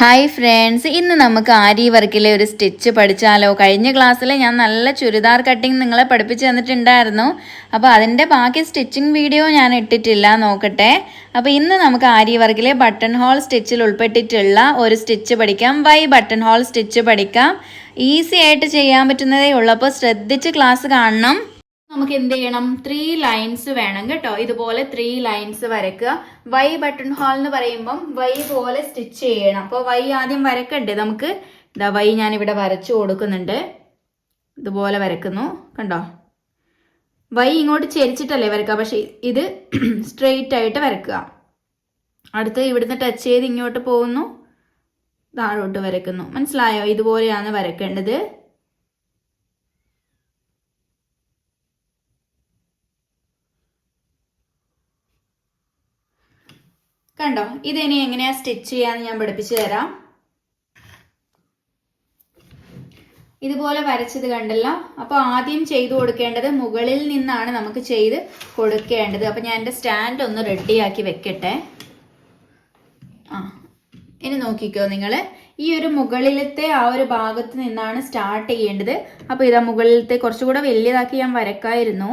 Hi friends ഇന്ന് നമുക്ക് ആരി വർക്കിലെ ഒരു സ്റ്റിച്ച് പഠിച്ചാലോ? കഴിഞ്ഞ ക്ലാസ്സിൽ ഞാൻ നല്ല ചുരിദാർ കട്ടിങ് നിങ്ങളെ പഠിപ്പിച്ച് തന്നിട്ടുണ്ടായിരുന്നു. അപ്പോൾ അതിന്റെ ബാക്കി സ്റ്റിച്ചിങ് വീഡിയോ ഞാൻ ഇട്ടിട്ടില്ല നോക്കട്ടെ. അപ്പോൾ ഇന്ന് നമുക്ക് ആരി വർക്കിലെ ബട്ടൺ ഹോൾ സ്റ്റിച്ചിൽ ഉൾപ്പെട്ടിട്ടുള്ള ഒരു സ്റ്റിച്ച് പഠിക്കാം. വൈ ബട്ടൺ ഹോൾ സ്റ്റിച്ച് പഠിക്കാം. ഈസി ആയിട്ട് ചെയ്യാൻ പറ്റുന്നതേ ഉള്ളൂ. അപ്പോൾ ശ്രദ്ധിച്ച് ക്ലാസ് കാണണം. നമുക്ക് എന്ത് ചെയ്യണം ത്രീ ലൈൻസ് വേണം കേട്ടോ. ഇതുപോലെ ത്രീ ലൈൻസ് വരക്കുക വൈ ബട്ടൺ ഹോൾ എന്ന് പറയുമ്പം വൈ പോലെ സ്റ്റിച്ച് ചെയ്യണം. അപ്പോൾ വൈ ആദ്യം വരക്കണ്ടേ നമുക്ക്? ഇതാ വൈ ഞാൻ ഇവിടെ വരച്ചു കൊടുക്കുന്നുണ്ട്. ഇതുപോലെ വരക്കുന്നു. കണ്ടോ? വൈ ഇങ്ങോട്ട് ചെരിച്ചിട്ടല്ലേ വരക്കുക പക്ഷെ ഇത് സ്ട്രെയിറ്റ് ആയിട്ട് വരക്കുക അടുത്ത് ഇവിടുന്ന് ടച്ച് ചെയ്ത് ഇങ്ങോട്ട് പോകുന്നു. താഴോട്ട് വരക്കുന്നു മനസ്സിലായോ? ഇതുപോലെയാണ് വരക്കേണ്ടത് കണ്ടോ? ഇതിനി എങ്ങനെയാ സ്റ്റിച്ച് ചെയ്യാന്ന് ഞാൻ പഠിപ്പിച്ചു തരാം. ഇതുപോലെ വരച്ചത് കണ്ടല്ലോ? അപ്പോൾ ആദ്യം ചെയ്തു കൊടുക്കേണ്ടത് മുകളിൽ നിന്നാണ് നമുക്ക് ചെയ്ത് കൊടുക്കേണ്ടത്. അപ്പോൾ ഞാൻ എന്റെ സ്റ്റാൻഡ് ഒന്ന് റെഡിയാക്കി വെക്കട്ടെ. ആ ഇനി നോക്കിക്കോ നിങ്ങൾ ഈ ഒരു മുകളിലത്തെ ആ ഒരു ഭാഗത്ത് നിന്നാണ് സ്റ്റാർട്ട് ചെയ്യേണ്ടത്. അപ്പോൾ ഇതാ മുകളിലത്തെ കുറച്ചുകൂടെ വലിയതാക്കി ഞാൻ വരക്കായിരുന്നു.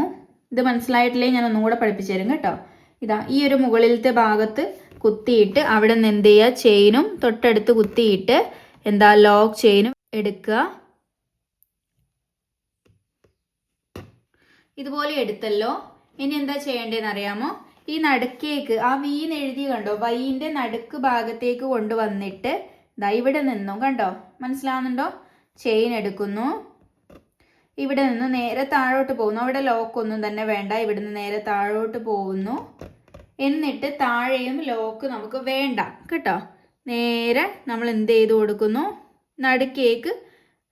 ഇത് മനസ്സിലായിട്ടില്ലേ? ഞാൻ ഒന്നുകൂടെ പഠിപ്പിച്ചു തരും കേട്ടോ. ഇതാ ഈ ഒരു മുകളിലത്തെ ഭാഗത്ത് കുത്തിയിട്ട് അവിടെ നിന്ന് എന്ത് ചെയ്യുക ചെയിനും തൊട്ടടുത്ത് കുത്തിയിട്ട് എന്താ? ലോക്ക് ചെയിനും എടുക്കുക. ഇതുപോലെ എടുത്തല്ലോ. ഇനി എന്താ ചെയ്യേണ്ടതെന്ന് അറിയാമോ? ഈ നടുക്കേക്ക് ആ വീന്ന് എഴുതി കണ്ടോ? വൈന്റെ നടുക്ക് ഭാഗത്തേക്ക് കൊണ്ടുവന്നിട്ട് ദാ ഇവിടെ നിന്നും. കണ്ടോ? മനസ്സിലാവുന്നുണ്ടോ? ചെയിൻ എടുക്കുന്നു. ഇവിടെ നിന്ന് നേരെ താഴോട്ട് പോകുന്നു. അവിടെ ലോക്കൊന്നും തന്നെ വേണ്ട. ഇവിടുന്ന് നേരെ താഴോട്ട് പോകുന്നു. എന്നിട്ട് താഴെയും ലോക്ക് നമുക്ക് വേണ്ട. കേട്ടോ? നേരെ നമ്മൾ എന്ത് ചെയ്ത് കൊടുക്കുന്നു? നടുക്കേക്ക്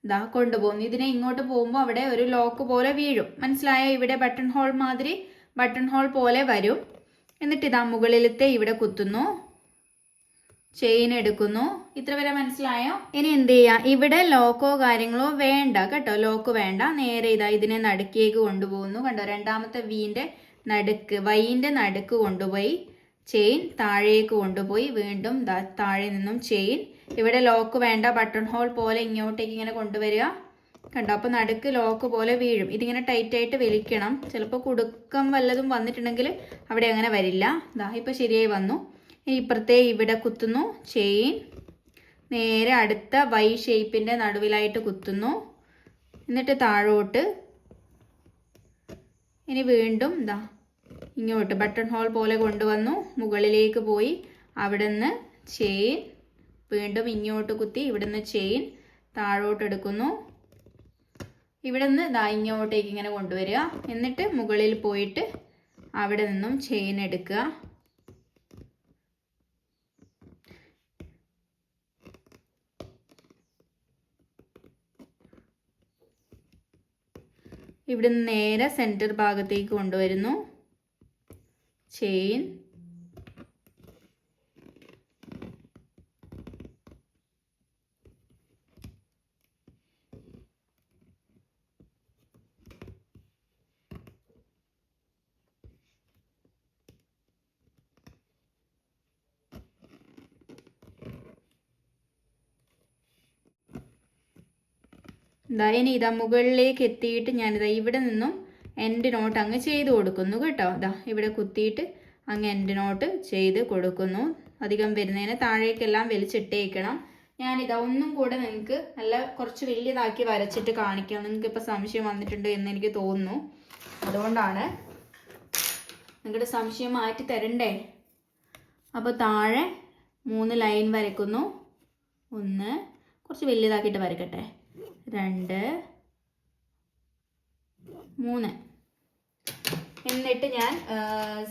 ഇതാ കൊണ്ടുപോകുന്നു. ഇതിനെ ഇങ്ങോട്ട് പോകുമ്പോൾ അവിടെ ഒരു ലോക്ക് പോലെ വീഴും. മനസ്സിലായോ? ഇവിടെ ബട്ടൺ ഹോൾ മാതിരി ബട്ടൺ ഹോൾ പോലെ വരും. എന്നിട്ട് ഇതാ മുകളിലത്തെ ഇവിടെ കുത്തുന്നു. ചെയിൻ എടുക്കുന്നു. ഇത്ര വരെ മനസ്സിലായോ? ഇനി എന്ത് ചെയ്യാം? ഇവിടെ ലോക്കോ കാര്യങ്ങളോ വേണ്ട. കേട്ടോ? ലോക്ക് വേണ്ട. നേരെ ഇതാ ഇതിനെ നടുക്കിയേക്ക് കൊണ്ടുപോകുന്നു. കണ്ടോ? രണ്ടാമത്തെ വീന്റെ നടുക്ക് വൈന്റെ നടുക്ക് കൊണ്ടുപോയി ചെയിൻ താഴേക്ക് കൊണ്ടുപോയി വീണ്ടും താഴെ നിന്നും ചെയിൻ. ഇവിടെ ലോക്ക് വേണ്ട ബട്ടൺ ഹോൾ പോലെ ഇങ്ങോട്ടേക്ക് ഇങ്ങനെ കൊണ്ടുവരിക. കണ്ടോ? അപ്പോൾ നടുക്ക് ലോക്ക് പോലെ വീഴും. ഇതിങ്ങനെ ടൈറ്റായിട്ട് വലിക്കണം. ചിലപ്പോൾ കുടുക്കം വല്ലതും വന്നിട്ടുണ്ടെങ്കിൽ അവിടെ അങ്ങനെ വരില്ല. ദാ ഇപ്പോൾ ശരിയായി വന്നു. ഇനി ഇപ്പുറത്തെ ഇവിടെ കുത്തുന്നു. ചെയിൻ നേരെ അടുത്ത വൈ ഷേപ്പിന്റെ നടുവിലായിട്ട് കുത്തുന്നു. എന്നിട്ട് താഴോട്ട്. ഇനി വീണ്ടും ഇതാ ഇങ്ങോട്ട് ബട്ടൺ ഹോൾ പോലെ കൊണ്ടുവന്നു. മുകളിലേക്ക് പോയി. അവിടെ നിന്ന് ചെയിൻ വീണ്ടും ഇങ്ങോട്ട് കുത്തി ഇവിടുന്ന് ചെയിൻ താഴോട്ട് എടുക്കുന്നു. ഇവിടെ നിന്ന് ദാ ഇങ്ങോട്ടേക്ക് ഇങ്ങനെ കൊണ്ടുവരിക. എന്നിട്ട് മുകളിൽ പോയിട്ട് അവിടെ നിന്നും ചെയിൻ എടുക്കുക. ഇവിടുന്ന് നേരെ സെന്റർ ഭാഗത്തേക്ക് കൊണ്ടുവരുന്നു. ചെയിൻ. ഇതാ ഇനി ഇതാ മുകളിലേക്ക് എത്തിയിട്ട് ഞാനിതാ ഇവിടെ നിന്നും എന്റെ നോട്ട് അങ്ങ് ചെയ്ത് കൊടുക്കുന്നു കേട്ടോ. ഇതാ ഇവിടെ കുത്തിയിട്ട് അങ്ങ് എൻഡ് നോട്ട് ചെയ്ത് കൊടുക്കുന്നു. അധികം വരുന്നതിന് താഴേക്കെല്ലാം വലിച്ചിട്ടേക്കണം. ഞാനിതാ ഒന്നും കൂടെ നിങ്ങൾക്ക് നല്ല കുറച്ച് വലിയതാക്കി വരച്ചിട്ട് കാണിക്കാം. നിങ്ങൾക്ക് ഇപ്പോൾ സംശയം വന്നിട്ടുണ്ട് എന്ന് എനിക്ക് തോന്നുന്നു. അതുകൊണ്ടാണ് നിങ്ങളുടെ സംശയം മാറ്റി തരണ്ടേ? അപ്പോൾ താഴെ മൂന്ന് ലൈൻ വരയ്ക്കുന്നു. ഒന്ന് കുറച്ച് വലിയതാക്കിയിട്ട് വരക്കട്ടെ രണ്ട് മൂന്ന്. എന്നിട്ട് ഞാൻ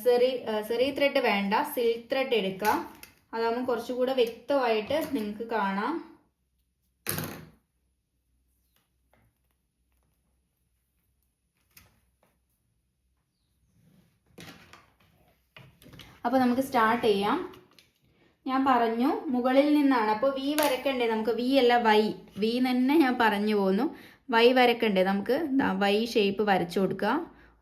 സെറി സെറി ത്രെഡ് വേണ്ട സിൽക്ക് ത്രെഡ് എടുക്കാം. അതാകുമ്പോൾ കുറച്ചുകൂടെ വ്യക്തമായിട്ട് നിങ്ങൾക്ക് കാണാം. അപ്പോൾ നമുക്ക് സ്റ്റാർട്ട് ചെയ്യാം. ഞാൻ പറഞ്ഞു മുകളിൽ നിന്നാണ്. അപ്പോൾ വി വരക്കണ്ടേ നമുക്ക്? വി അല്ല വൈ വി തന്നെ ഞാൻ പറഞ്ഞു പോന്നു. വൈ വരക്കണ്ടേ നമുക്ക്? വൈ ഷേപ്പ് വരച്ചു കൊടുക്കുക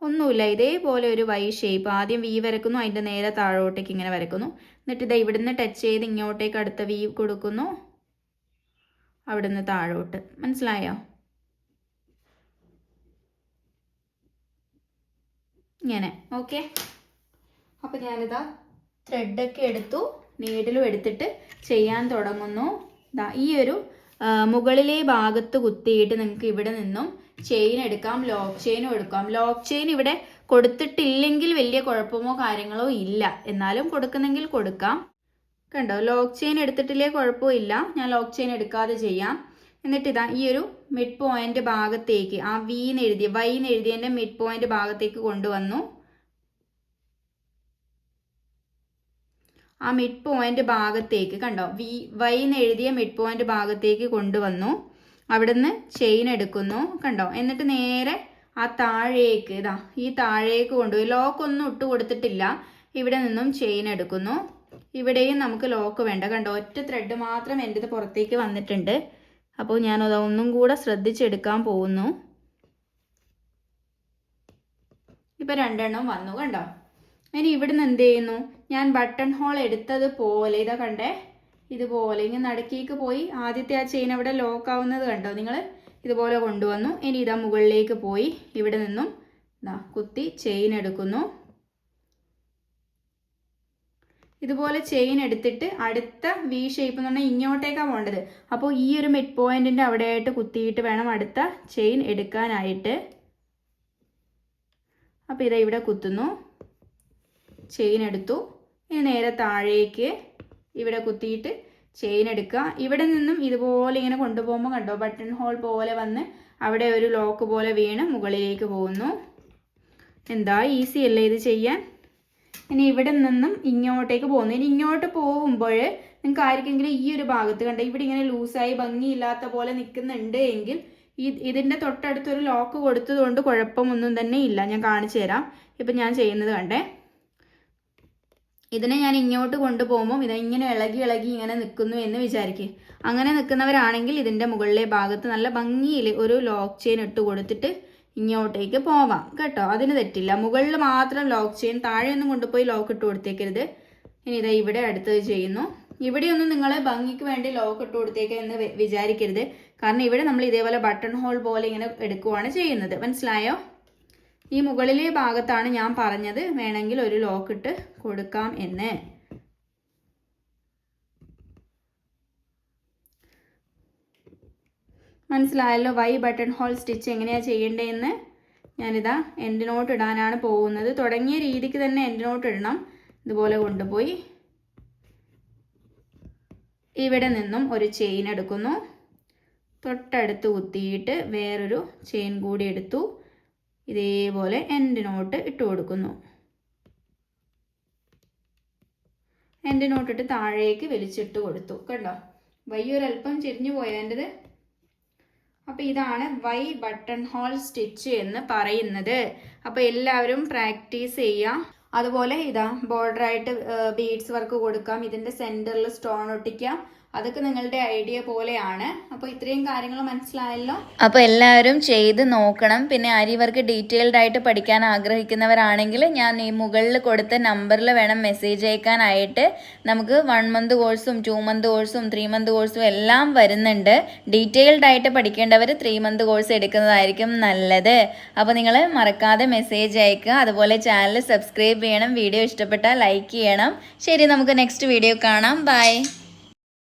ഒന്നുമില്ല. ഇതേപോലെ ഒരു വൈ ഷേപ്പ് ആദ്യം വി വരക്കുന്നു അതിന്റെ നേരെ താഴോട്ടേക്ക് ഇങ്ങനെ വരക്കുന്നു. എന്നിട്ട് ഇതാ ഇവിടുന്ന് ടച്ച് ചെയ്ത് ഇങ്ങോട്ടേക്ക് അടുത്ത വി കൊടുക്കുന്നു. അവിടുന്ന് താഴോട്ട്. മനസ്സിലായോ? ഇങ്ങനെ. ഓക്കെ. അപ്പോൾ ഞാനിതാ ത്രെഡൊക്കെ എടുത്തു നീഡിലും എടുത്തിട്ട് ചെയ്യാൻ തുടങ്ങുന്നു. ഈ ഒരു മുകളിലെ ഭാഗത്ത് കുത്തിയിട്ട് നിങ്ങൾക്ക് ഇവിടെ നിന്നും ചെയിൻ എടുക്കാം ലോക്ക് ചെയിനും എടുക്കാം. ലോക്ക് ചെയിൻ ഇവിടെ കൊടുത്തിട്ടില്ലെങ്കിൽ വലിയ കുഴപ്പമോ കാര്യങ്ങളോ ഇല്ല. എന്നാലും കൊടുക്കുന്നെങ്കിൽ കൊടുക്കാം. കണ്ടോ? ലോക്ക് ചെയിൻ എടുത്തിട്ടില്ലേ കുഴപ്പമോ ഇല്ല. ഞാൻ ലോക്ക് ചെയിൻ എടുക്കാതെ ചെയ്യാം. എന്നിട്ട് ഇതാ ഈ ഒരു മിഡ് പോയിന്റ് ഭാഗത്തേക്ക് ആ വി എന്ന് എഴുതിയ വൈന്ന് എഴുതിയതിന്റെ മിഡ് പോയിന്റ് ഭാഗത്തേക്ക് കൊണ്ടുവന്നു. ആ മിഡ് പോയിന്റ് ഭാഗത്തേക്ക് കണ്ടോ? വി വൈ എന്ന് എഴുതിയ മിഡ് പോയിന്റ് ഭാഗത്തേക്ക് കൊണ്ടുവന്നു. അവിടുന്ന് ചെയിൻ എടുക്കുന്നു കണ്ടോ? എന്നിട്ട് നേരെ ആ താഴേക്ക് ഇതാ ഈ താഴേക്ക് കൊണ്ടുപോയി ലോക്ക് ഒന്നും ഇട്ട് കൊടുത്തിട്ടില്ല. ഇവിടെ നിന്നും ചെയിൻ എടുക്കുന്നു. ഇവിടെയും നമുക്ക് ലോക്ക് വേണ്ട. കണ്ടോ ഒറ്റ ത്രെഡ് മാത്രം എന്റെ ഇത് പുറത്തേക്ക് വന്നിട്ടുണ്ട്. അപ്പോൾ ഞാൻ അതൊന്നും കൂടെ ശ്രദ്ധിച്ചെടുക്കാൻ പോകുന്നു. ഇപ്പം രണ്ടെണ്ണം വന്നു കണ്ടോ? ഇനി ഇവിടുന്ന് എന്ത് ചെയ്യുന്നു? ഞാൻ ബട്ടൺ ഹോൾ എടുത്തതുപോലെ ഇതാ കണ്ടേ? ഇതുപോലെ ഇങ്ങനെ നടുക്കേക്ക് പോയി. ആദ്യത്തെ ആ ചെയിൻ അവിടെ ലോക്ക് ആവുന്നത് കണ്ടോ നിങ്ങൾ ഇതുപോലെ കൊണ്ടുവന്നു. ഇനി ഇതാ മുകളിലേക്ക് പോയി. ഇവിടെ നിന്നും ഇതാ കുത്തി ചെയിൻ എടുക്കുന്നു. ഇതുപോലെ ചെയിൻ എടുത്തിട്ട് അടുത്ത വി ഷേപ്പ് എന്ന് പറഞ്ഞാൽ ഇങ്ങോട്ടേക്കാണ് പോകേണ്ടത്. അപ്പോൾ ഈ ഒരു മിഡ് പോയിന്റിന്റെ അവിടെയായിട്ട് കുത്തിയിട്ട് വേണം അടുത്ത ചെയിൻ എടുക്കാനായിട്ട്. അപ്പോൾ ഇതാ ഇവിടെ കുത്തുന്നു. ചെയിൻ എടുത്തു. ഇനി നേരെ താഴേക്ക് ഇവിടെ കുത്തിയിട്ട് ചെയിൻ എടുക്കുക. ഇവിടെ നിന്നും ഇതുപോലെ ഇങ്ങനെ കൊണ്ടുപോകുമ്പോൾ കണ്ടോ ബട്ടൺ ഹോൾ പോലെ വന്ന് അവിടെ ഒരു ലോക്ക് പോലെ വീണ് മുകളിലേക്ക് പോകുന്നു. എന്താ ഈസി അല്ലേ ഇത് ചെയ്യാൻ? ഇനി ഇവിടെ നിന്നും ഇങ്ങോട്ടേക്ക് പോകുന്നു. ഇനി ഇങ്ങോട്ട് പോകുമ്പോൾ നിങ്ങൾക്ക് ആർക്കെങ്കിലും ഈ ഒരു ഭാഗത്ത് കണ്ട ഇവിടെ ഇങ്ങനെ ലൂസായി ഭംഗിയില്ലാത്ത പോലെ നിൽക്കുന്നുണ്ട് എങ്കിൽ ഇതിന്റെ തൊട്ടടുത്തൊരു ലോക്ക് കൊടുത്തതുകൊണ്ട് കുഴപ്പമൊന്നും തന്നെ ഇല്ല. ഞാൻ കാണിച്ചു തരാം. ഇപ്പം ഞാൻ ചെയ്യുന്നത് കണ്ടേ. ഇതിനെ ഞാൻ ഇങ്ങോട്ട് കൊണ്ടുപോകുമ്പോൾ ഇത് ഇളകി ഇളകി ഇങ്ങനെ നിൽക്കുന്നു എന്ന് വിചാരിക്കുക അങ്ങനെ നിൽക്കുന്നവരാണെങ്കിൽ ഇതിന്റെ മുകളിലെ ഭാഗത്ത് നല്ല ഭംഗിയിൽ ഒരു ലോക്ക് ചെയിൻ ഇട്ട് കൊടുത്തിട്ട് ഇങ്ങോട്ടേക്ക് പോവാം കേട്ടോ. അതിന് തെറ്റില്ല. മുകളിൽ മാത്രം ലോക്ക് ചെയിൻ താഴെയൊന്നും കൊണ്ടുപോയി ലോക്ക് ഇട്ട് കൊടുത്തേക്കരുത്. ഇനി ഇതാ ഇവിടെ അടുത്തത് ചെയ്യുന്നു. ഇവിടെയൊന്നും നിങ്ങൾ ഭംഗിക്ക് വേണ്ടി ലോക്ക് ഇട്ട് കൊടുത്തേക്ക എന്ന് വിചാരിക്കരുത്. കാരണം ഇവിടെ നമ്മൾ ഇതേപോലെ ബട്ടൺ ഹോൾ പോലെ ഇങ്ങനെ എടുക്കുവാണ് ചെയ്യുന്നത്. മനസ്സിലായോ? ഈ മുകളിലെ ഭാഗത്താണ് ഞാൻ പറഞ്ഞത്. വേണമെങ്കിൽ ഒരു ലോക്ക് ഇട്ട് കൊടുക്കാം എന്ന്. മനസ്സിലായല്ലോ? വൈ ബട്ടൺ ഹോൾ സ്റ്റിച്ച് എങ്ങനെയാണ് ചെയ്യേണ്ടതെന്ന്? ഞാനിതാ എൻഡിനോട്ട് ഇടാനാണ് പോകുന്നത്. തുടങ്ങിയ രീതിക്ക് തന്നെ എൻഡിനോട്ട് ഇടണം. ഇതുപോലെ കൊണ്ടുപോയി. ഇവിടെ നിന്നും ഒരു ചെയിൻ എടുക്കുന്നു. തൊട്ടടുത്ത് കുത്തിയിട്ട് വേറൊരു ചെയിൻ കൂടി എടുത്തു. ഇതേപോലെ എൻഡ് നോട്ട് ഇട്ട് കൊടുക്കുന്നു. എൻഡ് നോട്ട് ഇട്ട് താഴേക്ക് വലിച്ചിട്ട് കൊടുത്തു. കണ്ടോ? വൈ ഒരല്പം ചെരിഞ്ഞു പോയതിന്റെത്? അപ്പോൾ ഇതാണ് വൈ ബട്ടൺ ഹോൾ സ്റ്റിച്ച് എന്ന് പറയുന്നത്. അപ്പോൾ എല്ലാവരും പ്രാക്ടീസ് ചെയ്യാം. അതുപോലെ ഇതാ ബോർഡറായിട്ട് ബീഡ്സ് വർക്ക് കൊടുക്കാം. ഇതിന്റെ സെന്ററിൽ സ്റ്റോൺ ഒട്ടിക്കാം. അതൊക്കെ നിങ്ങളുടെ ഐഡിയ പോലെയാണ്. അപ്പോൾ ഇത്രയും കാര്യങ്ങൾ മനസ്സിലായല്ലോ? അപ്പോൾ എല്ലാവരും ചെയ്ത് നോക്കണം. പിന്നെ അരി വർക്ക് ഡീറ്റെയിൽഡ് ആയിട്ട് പഠിക്കാൻ ആഗ്രഹിക്കുന്നവരാണെങ്കിൽ ഞാൻ ഈ മുകളിൽ കൊടുത്ത നമ്പറിൽ വേണം മെസ്സേജ് അയക്കാനായിട്ട്. നമുക്ക് വൺ മന്ത് കോഴ്സും ടു മന്ത് കോഴ്സും ത്രീ മന്ത് കോഴ്സും എല്ലാം വരുന്നുണ്ട്. ഡീറ്റെയിൽഡ് ആയിട്ട് പഠിക്കേണ്ടവർ ത്രീ മന്ത് കോഴ്സ് എടുക്കുന്നതായിരിക്കും നല്ലത്. അപ്പോൾ നിങ്ങൾ മറക്കാതെ മെസ്സേജ് അയക്കുക. അതുപോലെ ചാനൽ സബ്സ്ക്രൈബ് ചെയ്യണം. വീഡിയോ ഇഷ്ടപ്പെട്ടാൽ ലൈക്ക് ചെയ്യണം. ശരി നമുക്ക് നെക്സ്റ്റ് വീഡിയോ കാണാം. ബൈ